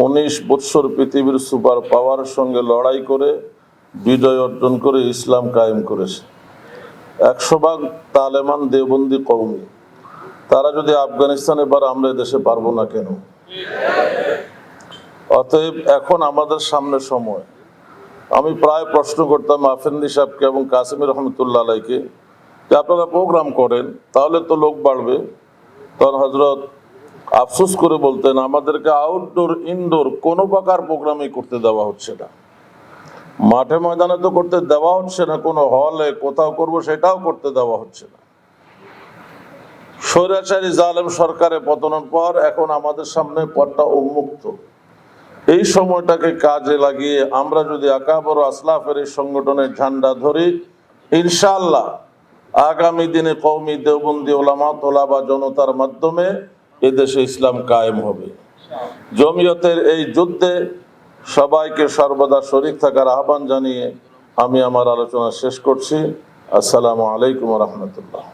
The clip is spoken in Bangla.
উনিশ বৎসর পৃথিবীর সুপার পাওয়ারের সঙ্গে লড়াই করে বিজয় অর্জন করে ইসলাম কায়েম করেছে। একশো ভাগ তালেমান দেওবন্দি কৌমি তারা যদি আফগানিস্তান এবার আমরা দেশে পারব না কেন? অতএব এখন আমাদের সামনে সময়। আমি প্রায় প্রশ্ন করতাম আফেন্দি সাহেবকে এবং কাসিম রহমতুল্লাহ আলাইকে যে, আপনারা প্রোগ্রাম করেন, তাহলে তো লোক বাড়বে। তখন হজরত আফসোস করে বলতেন, আমাদেরকে আউটডোর ইনডোর কোনো প্রকার প্রোগ্রামই করতে দেওয়া হচ্ছে না। মাঠে ময়দানে তো করতে দেওয়া হচ্ছে না, কোনো হলে কোথাও করব সেটাও করতে দেওয়া হচ্ছে না। স্বৈরাচারী জালেম সরকারের পতনের পর এখন আমাদের সামনে পথটা উন্মুক্ত। এই সময়টাকে কাজে লাগিয়ে আমরা যদি আকাবর আসলাফের এই সংগঠনের ঝান্ডা ধরি ইনশাল্লাহ আগামী দিনে কৌমি দেওবন্দি ওলামা তোলা বা জনতার মাধ্যমে এদেশে ইসলাম কায়েম হবে। জমিয়তের এই যুদ্ধে সবাইকে সর্বদা শরিক থাকার আহ্বান জানিয়ে আমি আমার আলোচনা শেষ করছি। আসসালামু আলাইকুম রহমতুল্লাহ।